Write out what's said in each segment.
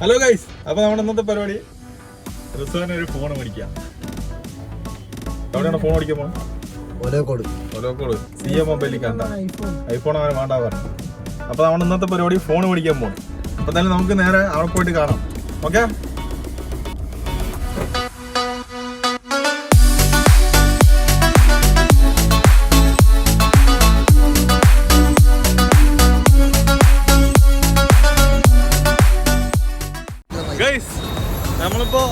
Hello guys അപ്പൊ നമ്മുടെ ഇന്നത്തെ പരിപാടി? റിസോന് ഒരു ഫോൺ മേടിക്കാം. എവിടെയാണ് ഫോൺ മേടിക്കാൻ പോണത്? ഒലോക്കോട് ഒലോക്കോട് സി എം മൊബൈലിൽ കണ്ട. ഐഫോൺ അവന് വേണ്ട പറഞ്ഞു. അപ്പൊ നമ്മുടെ ഇന്നത്തെ പരിപാടി ഫോൺ മേടിക്കാൻ പോകണം അപ്പൊ തന്നെ നമുക്ക് നേരെ അവിടെ പോയിട്ട് കാണാം. ഓക്കെ നമ്മളിപ്പോ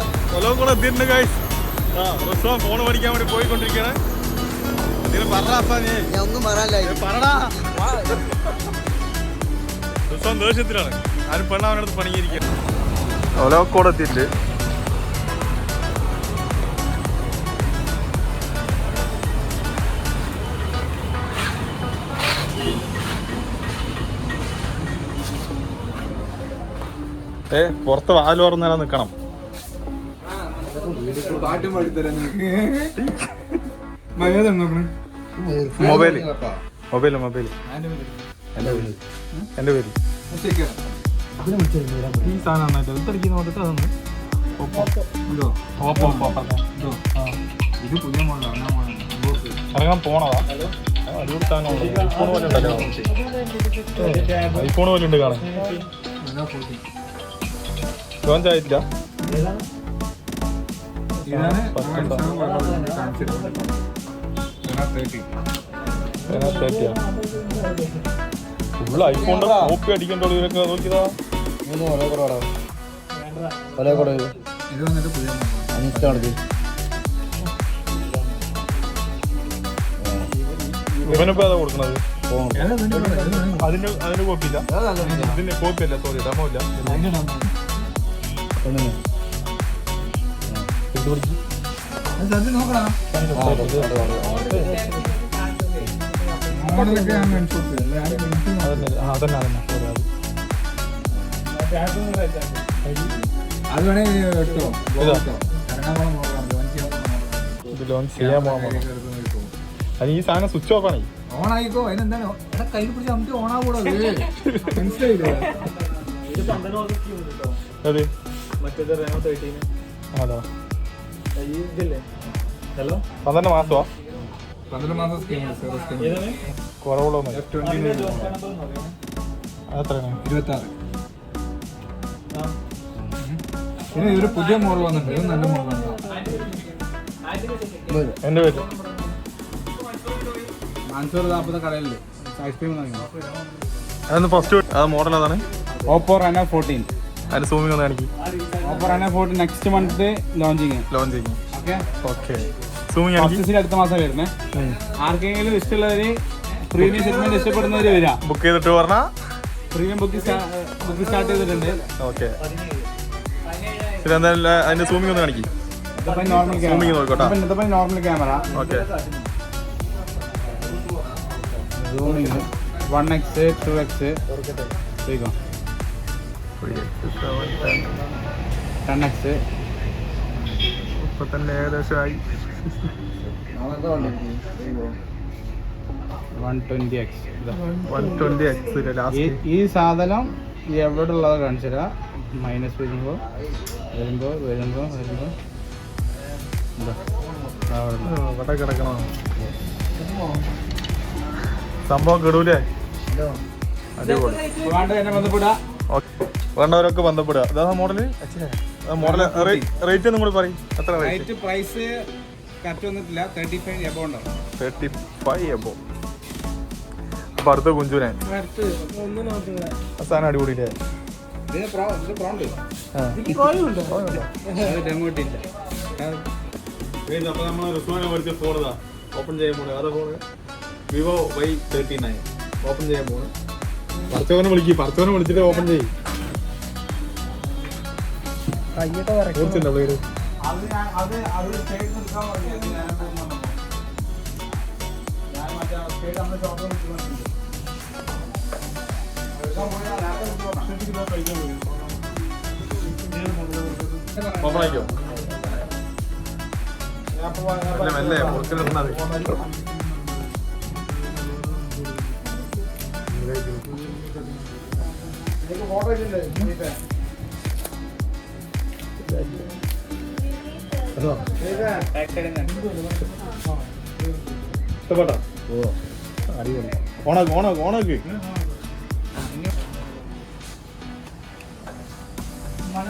കൂടെ എത്തിയിട്ടുണ്ട് ഗൈസ് ആ റിസോ ഫോൺ പഠിക്കാൻ വേണ്ടി പോയിക്കൊണ്ടിരിക്കണേ ഇതിന് പറഞ്ഞാ നീ. ഞാൻ ഒന്നും പറയാനില്ല. പറടാ. ദിവസം ദേഷ്യത്തിലാണ്. ആരും പെണ്ണ അവനടുത്ത് പണിയിരിക്കണം എത്തിയിട്ട് ഏ പുറത്ത് വാൽ തുറന്നേരാ നിക്കണം പാട്ടും പാടിത്തരാൻ മര്യാദ മൊബൈൽ. Mobile mobile. എന്റെ പേര്. ഈ സാധനം നന്നായിട്ട്? എടുത്തടിക്കുന്ന നോട്ടിട്ട് അതൊന്ന്. ഇതോ. പുതിയ മോഡലാണ് ഞാൻ മോഡലാണ് ഇറങ്ങാൻ പോണതാ. അടിപൊളി സാധനമാണ് ഐഫോൺ പോലെ ഉണ്ട് കാണാൻ. ലോഞ്ച് ആയിട്ടില്ല ഇതാണ് ഫുള്ള് ഐഫോണിന്റെ കോപ്പി അടിക്കണ്ടോ ഇവരൊക്കെ. നോക്കിയതാ. മൂന്ന് ഒലേക്കോട് വേണം ഒലേക്കോട് ഇത് വന്നിട്ട് പുതിയ മോഡലാണ് അഞ്ച് നടത്തി ഇവനിപ്പോ ഏതാ കൊടുക്കണത്? അതിന് അതിന് കോപ്പി ഇല്ല. ഇതിന്? കോപ്പി സോറി ഡമോ ഇല്ല. Sorry, അത്. അത് വേണേ കേട്ടോ ഇതാ. ലോഞ്ച് ചെയ്യാൻ ഇത് പോകാൻ അത് ഈ സാധനം സ്വിച്ച് ഓഫ് ആണ്. ഓൺ ആയിക്കോ അതിനെന്താണ് എടാ കയ്യിൽ പിടിച്ച് നമുക്ക് ഓൺ ആകൂടാ മനസ്സിലായില്ലേ? അതെ. മറ്റേത് റെനോ തേർട്ടീന് അതാ. ഇതില്ലേ ഹലോ? പന്ത്രണ്ട് മാസമാ. പന്ത്രണ്ട് മാസം ഇരുപത്തി ആറ് ആ. പിന്നെ ഇതൊരു പുതിയ മോഡൽ വന്നിട്ടുണ്ട് ഇത് നല്ല മോഡലാണ്. എന്റെ പേര്? നാനൂറ് നാൽപ്പത് കടയിലുണ്ട്. ഐസ്ക്രീം അതൊന്ന് ഫസ്റ്റ് അത് മോഡൽ അതാണ് ഓപ്പോ റെനോ ഫോർട്ടീൻ അതിന് സൂമിങ് ഒന്ന് കാണിക്കും. Reno next month launching launch ചെയ്യും ഓക്കെ ഓക്കെ സൂമിങ് കാണിക്കും. പർച്ചേസിൽ അടുത്ത മാസം വരുന്നത് ആർക്കെങ്കിലും ഇഷ്ടമുള്ളവര് പ്രീമിയം സെഗ്മെന്റ് ഇഷ്ടപ്പെടുന്നവര് വരാം. ബുക്ക് ചെയ്തിട്ട് പറഞ്ഞാൽ പ്രീമിയം ബുക്ക് ബുക്ക് സ്റ്റാർട്ട് ചെയ്തിട്ടുണ്ട്. ഓക്കെ ശരി എന്തായാലും അതിന്റെ സൂമിങ് ഒന്ന് കാണിക്കും. നോർമൽ നോക്കട്ടെ. Normal camera okay one X two X ഇപ്പൊ തന്നെ ഏകദേശമായി. ഈ സാധനം എവിടെ ഉള്ളത് കാണിച്ചുതരാ മൈനസ് വരുമ്പോ വരുമ്പോ വരുമ്പോ വരുമ്പോ. അവിടെ ഇവിടെ കിടക്കണോ. സംഭവം കിടൂലേ? അടിപൊളി. വേണ്ട എന്നെ ബന്ധപ്പെടാ. വേണ്ടവരൊക്കെ ബന്ധപ്പെടുക. അതാ മോഡൽ മോഡൽ റേറ്റ് ഒന്നും കൂടി പറയും. എത്ര റേറ്റ് പ്രൈസ് കറക്റ്റ് വന്നിട്ടില്ല. തേർട്ടി ഫൈവ് എബോ ഉണ്ടാവും തേർട്ടി ഫൈവ് എബോ അപ്പൊ അടുത്ത കുഞ്ചുനെ സാധനം അടിപൊളിയില്ലേ? ഓപ്പൺ ചെയ്യാൻ പോണേ. അതാ phone Vivo Y thirty nine open ചെയ്യാൻ പോണ്. പറച്ചവനെ വിളിക്ക് പറച്ചവനെ വിളിച്ചിട്ട് ഓപ്പൺ ചെയ്യും. ഓപ്പണായിക്കോ അത് ഞാൻ അത് ഇഷ്ടപ്പെട്ടോ? ഓ അടിപൊളി. ഓണാക്ക് ഓണാക്ക് ഓണാക്ക്.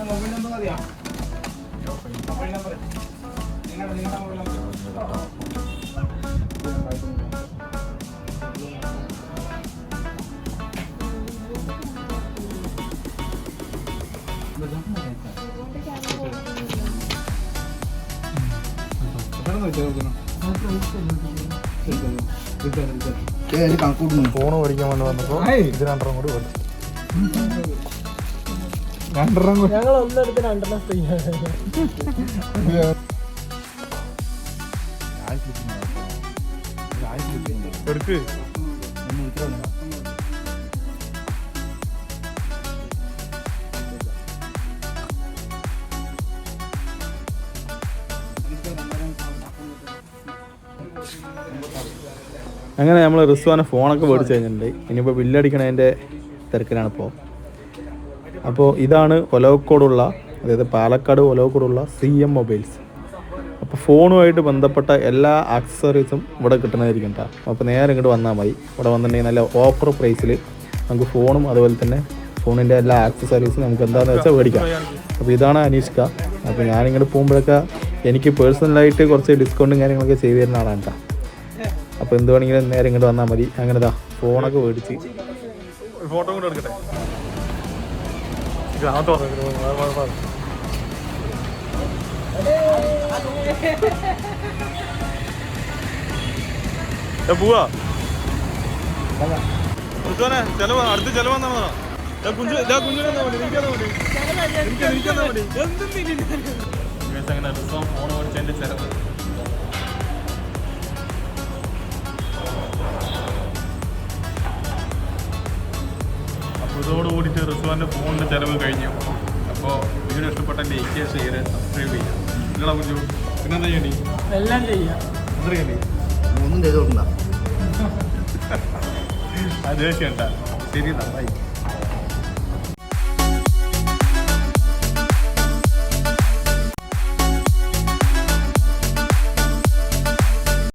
മൊബൈൽ നമ്പർ മതിയോ? Mobile number. നിങ്ങളുടെ നിങ്ങളുടെ മൊബൈൽ നമ്പർ. ഫോൺ മേടിക്കാൻ വേണ്ടി വന്നപ്പോ ഇത് രണ്ടെണ്ണം കൂടി മേടിച്ചു. രണ്ടെണ്ണം കൂടി. ഞങ്ങൾ ഒന്നെടുത്ത് രണ്ടെണ്ണം ഫ്രീ എടുക്ക്. അങ്ങനെ നമ്മൾ റിസ്വാനെ ഫോണൊക്കെ മേടിച്ച് കഴിഞ്ഞിട്ടുണ്ട്. ഇനിയിപ്പോൾ ബില്ലടിക്കണതിന്റെ തിരക്കിലാണ് ഇപ്പോൾ അപ്പോൾ ഇതാണ് ഒലവക്കോടുള്ള അതായത് പാലക്കാട് ഒലവക്കോടുള്ള സി എം മൊബൈൽസ് അപ്പോൾ ഫോണുമായിട്ട് ബന്ധപ്പെട്ട എല്ലാ ആക്സസറീസും ഇവിടെ കിട്ടണമായിരിക്കും കേട്ടോ അപ്പോൾ നേരെ ഇങ്ങോട്ട് വന്നാൽ മതി. ഇവിടെ വന്നിട്ടുണ്ടെങ്കിൽ നല്ല ഓഫർ പ്രൈസിൽ നമുക്ക് ഫോണും അതുപോലെ തന്നെ ഫോണിന്റെ എല്ലാ ആക്സസറീസും നമുക്ക് എന്താണെന്ന് വെച്ചാൽ മേടിക്കാം. അപ്പോൾ ഇതാണ് അനീഷ്ക. അപ്പോൾ ഞാനിങ്ങോട്ട് പോകുമ്പോഴൊക്കെ എനിക്ക് പേഴ്സണലായിട്ട് കുറച്ച് ഡിസ്കൗണ്ടും കാര്യങ്ങളൊക്കെ ചെയ്തു തരുന്ന ആളാണ് കേട്ടോ അപ്പോൾ എന്ത് വേണമെങ്കിലും നേരെ ഇങ്ങോട്ട് വന്നാൽ മതി. അങ്ങനെ ഇതാ ഫോണൊക്കെ മേടിച്ച്. ഫോട്ടോ കൂടെ എടുക്കട്ടെ? പോവാ. ചെലവ് അടുത്ത് ചെലവ് വന്നാ കുഞ്ചു കുഞ്ചു അങ്ങനെ റിസോം ഫോൺ മേടിച്ചതിന്റെ ചെലവ്. റിസ്വാന്റെ ഫോണിന്റെ ചിലവ് കഴിഞ്ഞു. അപ്പോൾ വീഡിയോ ഇഷ്ടപ്പെട്ട ലൈക്ക് ഷെയർ സബ്സ്ക്രൈബ് ചെയ്യുക നിങ്ങളെ കുറിച്ച് പിന്നെന്താ ചെയ്യണ്ടി എല്ലാം ചെയ്യാം. എന്താ ചെയ്യണ്ടി ഒന്നും ചെയ്തോണ്ടാ അത് ദേഷ്യം ശരി എന്നാ ബൈ